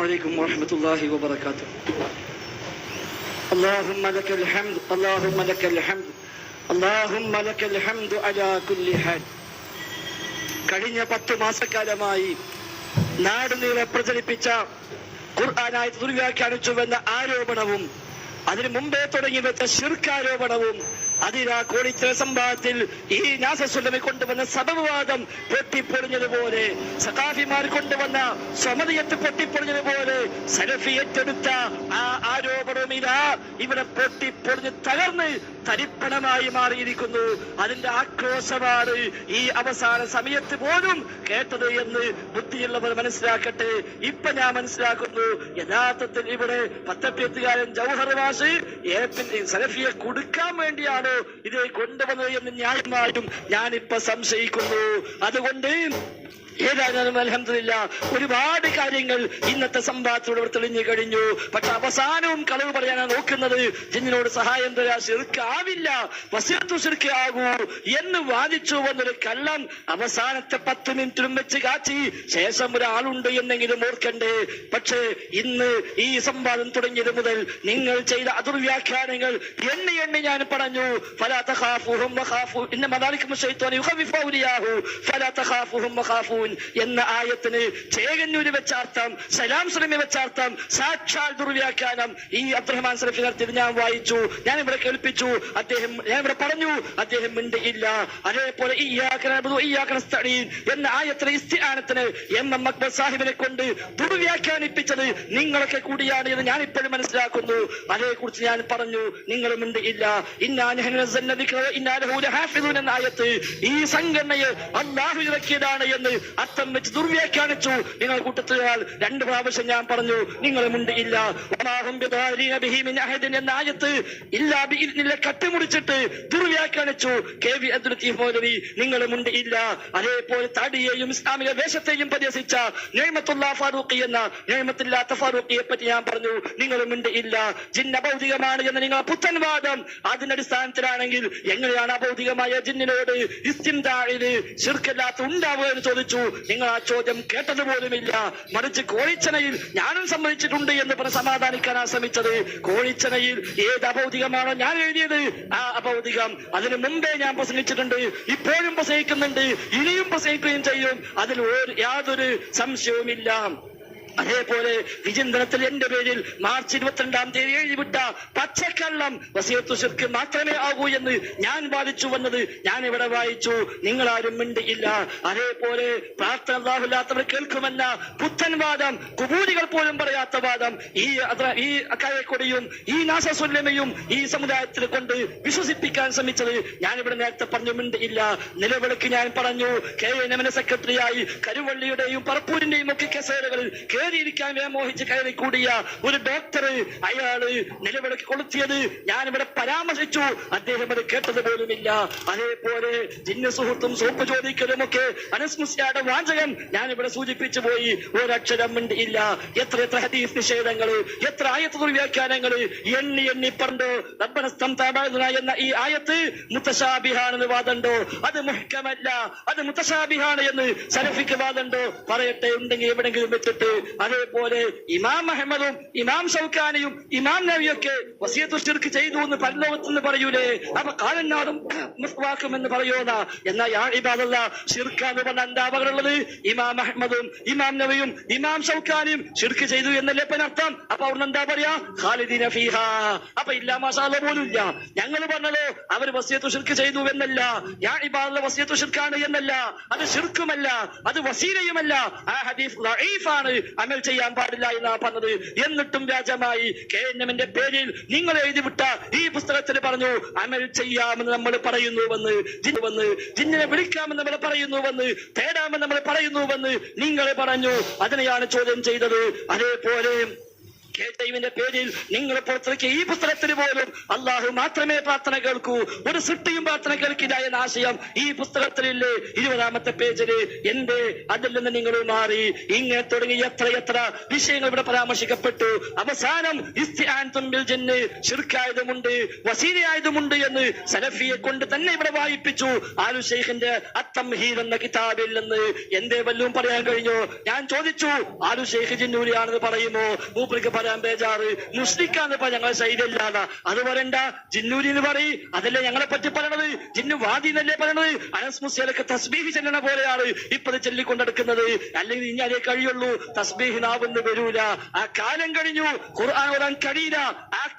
عليكم ورحمة الله وبركاته اللهم لك الحمد اللهم لك الحمد اللهم لك الحمد على كل حال കഴിഞ്ഞ പത്ത് മാസക്കാലമായി നാട് നീളെ പ്രചരിപ്പിച്ച ഖുർആനായി ദുർവ്യാഖ്യാനിച്ചുവെന്ന ആരോപണവും അതിനു മുമ്പേ തുടങ്ങി വെച്ച ശിർക്കാരോപണവും അതിനാ കോളിച്ച സംഭവത്തിൽ ഈ നാസസുലമി കൊണ്ടുവന്ന സബവാദം പൊട്ടിപ്പൊളിഞ്ഞതുപോലെ സഖാഫിമാർ കൊണ്ടുവന്ന സമതിയത്ത് പൊട്ടിപ്പൊളിഞ്ഞതുപോലെ സലഫി ഏറ്റെടുത്ത ആ ആരോപണവും ഇതാ ഇവിടെ പൊട്ടിപ്പൊളിഞ്ഞ് തകർന്ന് തരിപ്പണമായി മാറിയിരിക്കുന്നു. അതിന്റെ ആക്രോശമാണ് ഈ അവസാന സമയത്ത് പോലും കേട്ടത് എന്ന് ബുദ്ധിയുള്ളവർ മനസ്സിലാക്കട്ടെ. ഇപ്പൊ ഞാൻ മനസ്സിലാക്കുന്നു യഥാർത്ഥത്തിൽ ഇവിടെ പത്തപ്പിയത്തുകാരൻ ജൗഹർ വാസ് സലഫിയെ കൊടുക്കാൻ വേണ്ടിയാണ് ഇത് കൊണ്ടുവന്നത് എന്ന് ഞാൻ ഞാനിപ്പോ സംശയിക്കുന്നു. അതുകൊണ്ട് ഏതായാലും അലഹമില്ല ഒരുപാട് കാര്യങ്ങൾ ഇന്നത്തെ സംവാദത്തിലൂടെ തെളിഞ്ഞു കഴിഞ്ഞു. പക്ഷെ അവസാനവും കളവ് പറയാനാണ് നോക്കുന്നത് ജിന്നിനോട് സഹായം തരാ ചെറുക്കാവില്ല വസീർത്തു ശിർക്കാകൂ എന്ന് വാദിച്ചു വന്നൊരു കള്ളം അവസാനത്തെ പത്ത് മിനിറ്റിലും വെച്ച് കാച്ചി ശേഷം ഒരാളുണ്ട് എന്നെങ്കിലും ഓർക്കണ്ടേ? പക്ഷേ ഇന്ന് ഈ സംവാദം തുടങ്ങിയത് മുതൽ നിങ്ങൾ ചെയ്ത അതിർവ്യാഖ്യാനങ്ങൾ എണ്ണി എണ്ണി ഞാൻ പറഞ്ഞു ഫലാ തഖാഫുഹും വഖാഫു ഇന്ന ഫലാ തഖാഫുഹും വഖാഫൂൻ എന്ന ആയത്തിന് ചേകന്നൂര് വെച്ചാർത്ഥം സലാം ശ്രമി വെച്ചാർത്ഥം സാക്ഷാൽ ദുർവ്യാഖ്യാനം ഈ അബ്ദുറഹ്മാൻ സലഫി നടത്തിയത് ഞാൻ വായിച്ചു ഞാൻ ഇവിടെ കേൾപ്പിച്ചു അദ്ദേഹം ഞാൻ ഇവിടെ പറഞ്ഞു അദ്ദേഹം മിണ്ടിയില്ല. അതേപോലെ എന്ന ആയത്തിലെ ഇസ്തിയാനത്തിന് എം എം അക്ബർ സാഹിബിനെ കൊണ്ട് ദുർവ്യാഖ്യാനിപ്പിച്ചത് നിങ്ങളൊക്കെ കൂടിയാണ് എന്ന് ഞാൻ ഇപ്പോഴും മനസ്സിലാക്കുന്നു. അതേക്കുറിച്ച് ഞാൻ പറഞ്ഞു നിങ്ങൾ മിണ്ടിയില്ല. ഇന്നാൻ എന്ന ആയത്ത് ഈ സംഘടനയെ അള്ളാഹു ഇറക്കിയതാണ് എന്ന് അർത്ഥം വെച്ച് ദുർവ്യാഖ്യാനിച്ചു. നിങ്ങൾ കൂട്ടത്തിലാൽ രണ്ട് പ്രാവശ്യം ഞാൻ പറഞ്ഞു നിങ്ങൾ മുണ്ടിയില്ല എന്ന ആയത്ത് ഇല്ലാ കട്ടിമുടിച്ചിട്ട് ദുർവ്യാഖ്യാനിച്ചു. കെ വി അബ്ദുൽ മൗലവി നിങ്ങൾ മുണ്ടിയില്ല അതേപോലെ തടിയെയും ഇസ്ലാമിക വേഷത്തെയും പരിഹസിച്ച നെയ്മത്തുള്ള ഫാറൂഖി എന്ന നിയമത്തില്ലാത്ത ഫാറൂഖിയെ പറ്റി ഞാൻ പറഞ്ഞു നിങ്ങൾ മുണ്ടിയില്ല ജിന്ന അഭൗതികമാണ് എന്ന നിങ്ങൾ പുത്തൻവാദം അതിന്റെ അടിസ്ഥാനത്തിലാണെങ്കിൽ എങ്ങനെയാണ് അഭൗതികമായ ജിന്നിനോട് ഇസ്തിംതാഴിൽ ശിർക്കല്ലാത്ത ഉണ്ടാവുക എന്ന് ചോദിച്ചു? നിങ്ങൾ ആ ചോദ്യം കേട്ടത് പോലുമില്ല മറിച്ച് കോഴിച്ചനയിൽ ഞാനും സംഭവിച്ചിട്ടുണ്ട് എന്ന് പറഞ്ഞ് സമാധാനിക്കാനാ ശ്രമിച്ചത് കോഴിച്ചനയിൽ ഏത് അഭൗതികമാണോ ഞാൻ എഴുതിയത്? ആ അഭൗതികം. അതിനു മുമ്പേ ഞാൻ പ്രസംഗിച്ചിട്ടുണ്ട്. ഇപ്പോഴും പ്രസംഗിക്കുന്നുണ്ട്. ഇനിയും പ്രസംഗിക്കുകയും ചെയ്യും. അതിൽ യാതൊരു സംശയവുമില്ല. അതേപോലെ വിചിന്തനത്തിൽ എന്റെ പേരിൽ മാർച്ച് ഇരുപത്തിരണ്ടാം തീയതി എഴുതിവിട്ട പച്ചക്കള്ളം വസീത്തു ശിർക്ക് മാത്രമേ ആകൂ എന്ന് ഞാൻ വാദിച്ചു വന്നത് ഞാൻ ഇവിടെ വായിച്ചു. നിങ്ങളാരും മിണ്ടിയില്ല. അതേപോലെ പ്രാർത്ഥന അള്ളാഹുല്ലാത്തവർ കേൾക്കുമെന്ന പുത്തൻ വാദം കുബൂരികൾ പോലും പറയാത്ത വാദം ഈ ഈ അക്കായക്കൊടിയും ഈ നാസസുല്ലമയും ഈ സമുദായത്തിൽ കൊണ്ട് വിശ്വസിപ്പിക്കാൻ ശ്രമിച്ചത് ഞാൻ ഇവിടെ നേരത്തെ പറഞ്ഞു മിണ്ടിയില്ല. നിലവിളക്ക് ഞാൻ പറഞ്ഞു. കെ എൻ എമ്മിന്റെ സെക്രട്ടറിയായി കരുവള്ളിയുടെയും പറപ്പൂരിന്റെയും ഒക്കെ കസേരകളിൽ കയറിയിരിക്കാൻ വ്യാമോഹിച്ച് കയറി കൂടിയ ഒരു ഡോക്ടർ അയാൾ നിലവിളക്ക് കൊളുത്തിയത് ഞാൻ ഇവിടെ പരാമർശിച്ചു. അദ്ദേഹം അത് കേട്ടത് പോലുമില്ല അതേപോലെ ജിന്ന സുഹൃത്തും സോപ്പ് ചോദിക്കലും ഒക്കെ അനുസ്മൃതിയുടെ വാചകം ഞാൻ ഇവിടെ സൂചിപ്പിച്ചു പോയി. ഒരക്ഷരം ഇല്ല എത്ര എത്ര ഹദീസ് നിഷേധങ്ങൾ എത്ര ആയത്ത് ദുർവ്യാഖ്യാനങ്ങൾ എണ്ണി എണ്ണി പണ്ടോ റബ്ബനസ്തം എന്ന ഈ ആയത്ത് മുത്തശാബിഹാണെന്ന് വാദണ്ടോ? അത് മുഹ്കമല്ല. അത് മുത്തശാബിഹാണ് എന്ന് സലഫിക്ക് വാദണ്ടോ? പറയട്ടെ ഉണ്ടെങ്കിൽ എവിടെങ്കിലും വെച്ചിട്ട് അതേപോലെ ഇമാം അഹമ്മദും ഇമാം ഷൗക്കാനിയും ഇമാം നബിയൊക്കെ വസീത്തു ശിർക്ക് ചെയ്തു എന്ന് പരലോകത്ത് നിന്ന് പറയൂലേ അപ്പൊ കാലനാടും എന്ന് പറയോന്ന. എന്നാ ഇബാദല്ല ഷിർക്ക് എന്ന് പറഞ്ഞ എന്താ അപകടമുള്ളത് ഇമാം അഹമ്മദും ഇമാം നബിയും ഇമാം ഷൗക്കാനിയും ഷിർക്ക് ചെയ്തു എന്നല്ലേ ഇപ്പൊ അർത്ഥം? അപ്പൊ അവിടെ എന്താ പറയാ? ഖാലിദീന ഫീഹ. അപ്പൊ ഇല്ല മസാല പോലും ഇല്ല ഞങ്ങൾ പറഞ്ഞത് അവർ വസിയത്തു ഷിർക്ക് ചെയ്തു എന്നല്ല. യാ ഇബാദുള്ള വസിയത്തു ഷിർക്കാണ് എന്നല്ല. അത് ഷിർക്കുമല്ല അത് വസീലയുമല്ല. ആ ഹദീഫ് ലഈഫാണ് അമൽ ചെയ്യാൻ പാടില്ല എന്നാ പറഞ്ഞത്. എന്നിട്ടും വ്യാജമായി കെ എൻ എമ്മിന്റെ പേരിൽ നിങ്ങൾ എഴുതിവിട്ട ഈ പുസ്തകത്തിൽ പറഞ്ഞു അമൽ ചെയ്യാമെന്ന് നമ്മൾ പറയുന്നുവെന്ന് വന്ന് ജിന്നിനെ വിളിക്കാമെന്ന് നമ്മൾ പറയുന്നുവെന്ന് തേടാമെന്ന് നമ്മൾ പറയുന്നുവെന്ന് നിങ്ങൾ പറഞ്ഞു. അതിനെയാണ് ചോദ്യം ചെയ്തത്. അതേപോലെ കേട്ടൈവിന്റെ പേരിൽ നിങ്ങൾ പുറത്തിറക്കിയ ഈ പുസ്തകത്തിന് പോലും അള്ളാഹു മാത്രമേ പ്രാർത്ഥന കേൾക്കൂ. ഒരു സൃഷ്ടിയും പ്രാർത്ഥന കേൾക്കില്ല എന്ന ആശയം ഈ പുസ്തകത്തിലില്ലേ? ഇരുപതാമത്തെ പേജിൽ. എന്റെ അതിൽ നിന്ന് നിങ്ങൾ മാറി. ഇങ്ങനെ തുടങ്ങി എത്ര എത്ര വിഷയങ്ങൾ ഇവിടെ പരാമർശിക്കപ്പെട്ടു. അവസാനം വസീനയായതുമുണ്ട് ഷിർക്കായതുമുണ്ട് വസീലയായതുമുണ്ട് എന്ന് സലഫിയെ കൊണ്ട് തന്നെ ഇവിടെ വായിപ്പിച്ചു. ആലു ഷെയ്ഖിന്റെ അത്തംഹീദ് എന്ന കിതാബിൽ നിന്ന് എന്തേ വല്ലതും പറയാൻ കഴിഞ്ഞോ? ഞാൻ ചോദിച്ചു ആലു ഷെയ്ഖ് ജിന്നൂരിയാണെന്ന് പറയുമോ? മൂപ്പർക്ക് പറയാൻ ബേജാറ്. മുസ്ലിക്കാന്ന് ഇപ്പൊ ഞങ്ങളെ ശൈലിയല്ലാതെ അത് പറയണ്ട ജിന്നൂരി എന്ന് പറയും. അതല്ലേ ഞങ്ങളെ പറ്റി പറയണത്? ജിന്നു വാദി എന്നല്ലേ പറയണത്? അനസ് മുസ്ലിയൊക്കെ തസ്ബീഹ് ചെല്ലണ പോലെയാണ് ഇപ്പൊ ഇത് ചൊല്ലിക്കൊണ്ടെടുക്കുന്നത്. അല്ലെങ്കിൽ ഇനി അതേ കഴിയുള്ളൂ. തസ്ബീഹ് നാവെന്ന് വരൂല. ആ കാലം കഴിഞ്ഞു. ഖുർആൻ ഓടാൻ കഴിയില്ല.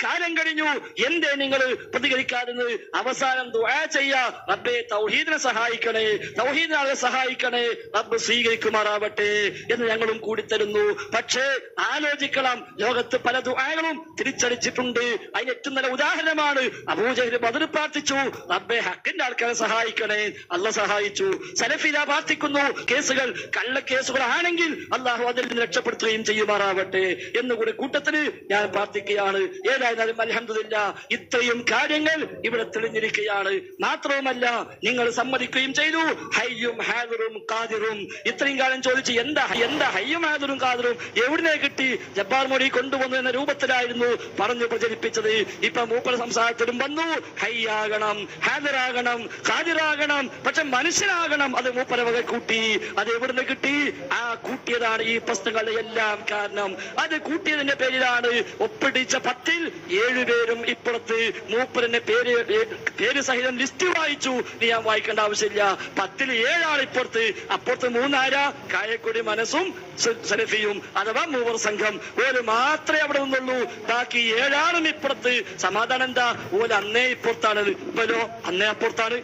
കാലം കഴിഞ്ഞു. എന്തേ നിങ്ങൾ പ്രതികരിക്കാതെന്ന് അവസാനം ദുആ ചെയ്യാ. തൗഹീദിനെ സഹായിക്കണേ. തൗഹീദിനെ സഹായിക്കണേ. റബ്ബ് സ്വീകരിക്കുമാറാവട്ടെ എന്ന് ഞങ്ങളും കൂടി തരുന്നു. പക്ഷേ ആലോചിക്കണം. ലോകത്ത് പല ദുആകളും തിരിച്ചടിച്ചിട്ടുണ്ട്. അതിന് ഏറ്റവും നല്ല ഉദാഹരണമാണ് അബൂജഹൽ ബദർ പ്രാർത്ഥിച്ചു. റബ്ബെ ഹക്കിന്റെ ആൾക്കാരെ സഹായിക്കണേ. അല്ല സഹായിച്ചു. സലഫില പ്രാർത്ഥിക്കുന്നു. കേസുകൾ കള്ള കേസുകൾ ആണെങ്കിൽ അള്ളാഹു അതിൽ നിന്ന് രക്ഷപ്പെടുത്തുകയും ചെയ്യുമാറാവട്ടെ എന്നുകൂടി കൂട്ടത്തിന് ഞാൻ പ്രാർത്ഥിക്കുകയാണ്. ഏതായാലും അലഹമില്ല ഇത്രയും കാര്യങ്ങൾ ഇവിടെ തെളിഞ്ഞിരിക്കുകയാണ്. മാത്രവുമല്ല നിങ്ങൾ സമ്മതിക്കുകയും ചെയ്തു. ഹയ്യും ഹാദറും കാതിറും ഇത്രയും കാലം ചോദിച്ച് എന്താ എന്താ ഹയ്യും ഹാദറും കാതിറും എവിടുന്നേ കിട്ടി? ജബ്ബാർ മൊഴി കൊണ്ടുവന്നു എന്ന രൂപത്തിലായിരുന്നു പറഞ്ഞു പ്രചരിപ്പിച്ചത്. ഇപ്പൊ മൂപ്പർ സംസാരത്തിലും വന്നു. ഹയ്യാകണം ഹാദറാകണം കാതിറാകണം പക്ഷെ മനുഷ്യനാകണം അത് മൂപ്പര വക കൂട്ടി. അത് എവിടുന്ന് കിട്ടി? ആ കൂട്ടിയതാണ് ഈ പ്രശ്നങ്ങളുടെ എല്ലാം കാരണം. അത് കൂട്ടിയതിന്റെ പേരിലാണ് ഒപ്പിടിച്ച പത്തിൽ ഏഴുപേരും ഇപ്പുറത്ത് മൂപ്പരന്റെ പേര് പേര് സഹിതം ലിസ്റ്റ് വായിച്ചു. നീ ഞാൻ വായിക്കേണ്ട ആവശ്യമില്ല. പത്തിൽ ഏഴാൾ ഇപ്പുറത്ത്. അപ്പുറത്ത് മൂന്നാരാ കായക്കൊടി മനസ്സും സലഫിയും അഥവാ മൂവർ സംഘം. ഓൽ മാത്രമേ അവിടെ നിന്നുള്ളൂ. ബാക്കി ഏഴാളും ഇപ്പുറത്ത്. സമാധാനം എന്താ? ഓൽ അന്നേ ഇപ്പുറത്താണ് ഇപ്പലോ അന്നേ അപ്പുറത്താണ്.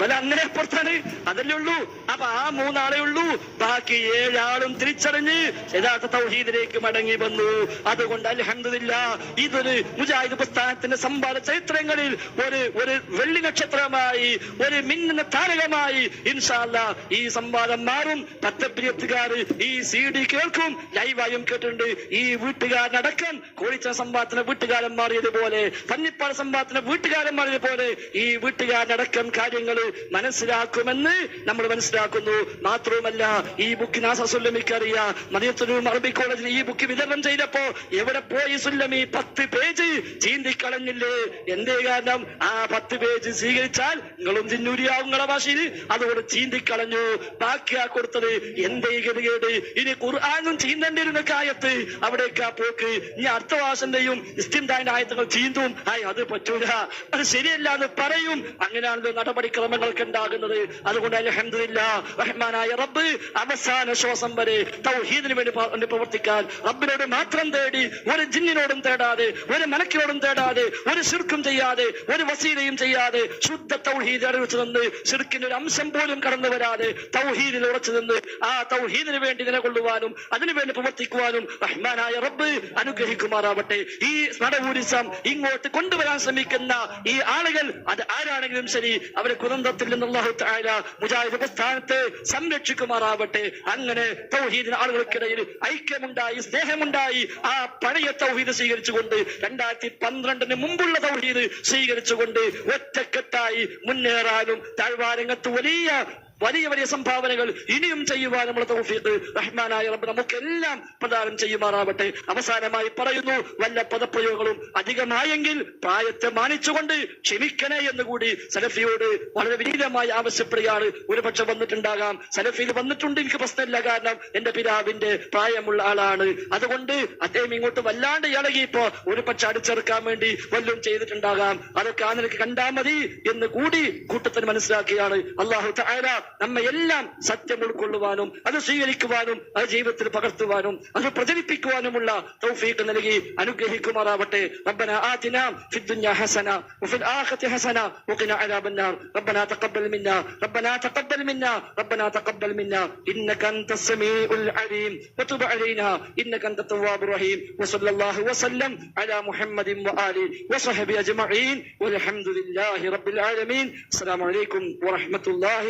വല്ല അങ്ങനെ അപ്പുറത്താണ് അതല്ലേ ഉള്ളൂ. അപ്പൊ ആ മൂന്നാളെ ഉള്ളൂ. ബാക്കി ഏഴാളും തിരിച്ചറിഞ്ഞ് യഥാർത്ഥ തൗഹീദിലേക്ക് മടങ്ങി വന്നു. അതുകൊണ്ട് അലഹന്തില്ല ഇതൊരു മുജാഹിദ് പ്രസ്ഥാനത്തിന്റെ സംവാദ ചരിത്രങ്ങളിൽ ഒരു ഒരു വെള്ളി നക്ഷത്രമായി ഒരു മിന്നുന്ന താരകമായി ഇൻഷാല്ല ഈ സംവാദം മാറും. പത്തപ്രിയത്തുകാർ ഈ സി ഡി കേൾക്കും. ലൈവായും കേട്ടിട്ടുണ്ട്. ഈ വീട്ടുകാരനടക്കം കോഴിച്ച സംവാദത്തിന് വീട്ടുകാരൻ മാറിയതുപോലെ പന്നിപ്പാറ സംവാദത്തിന് വീട്ടുകാരൻ മാറിയതുപോലെ ഈ വീട്ടുകാരനടക്കം കാര്യങ്ങൾ മനസ്സിലാക്കുമെന്ന് നമ്മൾ മനസ്സിലാക്കുന്നു. മാത്രവുമല്ല ഈ ബുക്ക് നാസുല്ലമിക്ക് അറിയാം. മദിയത്തുലും അറബി കോളേജിൽ ഈ ബുക്ക് വിതരണം ചെയ്തപ്പോ എവിടെ പോയി സുല്ലമി? പത്ത് പേജ് ചീന്തിക്കളഞ്ഞില്ലേ? എന്തേ കാരണം? ആ പത്ത് പേജ് സ്വീകരിച്ചാൽ നിങ്ങളും ചിന്നൂരിയാവും നിങ്ങളെ ഭാഷയിൽ. അതുകൊണ്ട് ചീന്തിക്കളഞ്ഞു. ബാക്കിയാ കൊടുത്തത് എന്തേ ഗതികേട്? ഇനി ഖുർആാനും ചീന്തേണ്ടി വരുന്ന കായത്ത് അവിടേക്കാ പോക്ക്. ഇനി അടുത്ത വാസന്റെയും ഇസ്തിന്താന്റെ ആയത്തുകൾ ചീന്തും. ആയി അത് പറ്റൂല. അത് ശരിയല്ല എന്ന് പറയും. അങ്ങനെയാണല്ലോ നടപടിക്രമങ്ങൾക്ക് ഉണ്ടാകുന്നത് അതുകൊണ്ട് അലഹമില്ല റഹ്മാനായ റബ്ബ് അവസാന ശ്വാസം വരെ തൗഹീദിന് വേണ്ടി പ്രവർത്തിക്കാൻ റബ്ബിനോട് മാത്രം തേടി ഒരു ജിന്നിനോടും തേടാതെ ഒരു മലക്കിനോടും തേടാതെ ഒരു ശിർക്കും ചെയ്യാതെ ഒരു വസീലയും ചെയ്യാതെ ശുദ്ധ തൗഹീദ് അറിവിച്ചു നിന്ന് ശിർക്കിന്റെ ഒരു അംശം പോലും കടന്നു വരാതെ തൗഹീദിൽ ഉറച്ചു നിന്ന് ആ തൗഹീദിന് വേണ്ടി നിലകൊള്ളുവാനും അതിനുവേണ്ടി പ്രവർത്തിക്കുവാനും റഹ്മാനായ റബ്ബ് അനുഗ്രഹിക്കുമാറാവട്ടെ. ഈ നടപൂരിസം ഇങ്ങോട്ട് കൊണ്ടുവരാൻ ശ്രമിക്കുന്ന ഈ ആളുകൾ അത് ആരാണെങ്കിലും ശരി അവരെ കുതന്ത്രത്തിൽ നിന്ന് അല്ലാഹു തആല മുജാഹിദ് പ്രസ്ഥാനത്തെ സംരക്ഷിക്കുമാറാവട്ടെ. അങ്ങനെ തൗഹീദിന് ആളുകൾക്കിടയിൽ ഐക്യമുണ്ടായി സ്നേഹമുണ്ടായി ആ പഴയ തൗഹീദ് സ്വീകരിച്ചുകൊണ്ട് രണ്ടായിരത്തി പന്ത്രണ്ടിന് മുമ്പുള്ള തൗഹീദ് സ്വീകരിച്ചുകൊണ്ട് ഒറ്റക്കെട്ടായി മുന്നേറാനും താഴ്വാരംഗത്ത് വലിയ വലിയ വലിയ സംഭാവനകൾ ഇനിയും ചെയ്യുവാൻ നമ്മൾ തൗഫീഖ് റഹ്മാനായ റബ്ബ് നമുക്കെല്ലാം പ്രദാനം ചെയ്യുമാറാവട്ടെ. അവസാനമായി പറയുന്നു വല്ല പദപ്രയോഗങ്ങളും അധികമായെങ്കിൽ പ്രായത്തെ മാനിച്ചുകൊണ്ട് ക്ഷമിക്കണേ എന്ന് കൂടി സലഫിയോട് വളരെ വിനീതമായി ആവശ്യപ്പെടുകയാണ്. ഒരുപക്ഷെ വന്നിട്ടുണ്ടാകാം. സലഫിയിൽ വന്നിട്ടുണ്ട് എനിക്ക് പ്രശ്നമില്ല. കാരണം എന്റെ പിതാവിന്റെ പ്രായമുള്ള ആളാണ്. അതുകൊണ്ട് അദ്ദേഹം ഇങ്ങോട്ട് വല്ലാണ്ട് ഇളകിയപ്പോ ഒരു പക്ഷെ അടിച്ചെറുക്കാൻ വേണ്ടി വല്ലതും ചെയ്തിട്ടുണ്ടാകാം. അതൊക്കെ ആ നിനക്ക് കണ്ടാ മതി എന്ന് കൂടി കൂട്ടത്തിന് മനസ്സിലാക്കിയാണ് അള്ളാഹു നമ്മെ എല്ലാം സത്യം ഉൾക്കൊള്ളുവാനും അത് സ്വീകരിക്കുവാനും അത് ജീവിതത്തിൽ പകർത്തുവാനും അത് പ്രചരിപ്പിക്കുവാനുമുള്ള തൗഫീഖ് നൽകി അനുഗ്രഹിക്കുമാറാവട്ടെ ربنا آتنا في الدنيا حسنة وفي الآخرة حسنة وقنا عذاب النار ربنا تقبل منا ربنا تقبل منا ربنا تقبل منا إنك أنت السميع العليم وتب علينا إنك أنت التواب الرحيم وصلى الله وسلم على محمد وآله وصحبه أجمعين والحمد لله رب العالمين السلام عليكم ورحمة الله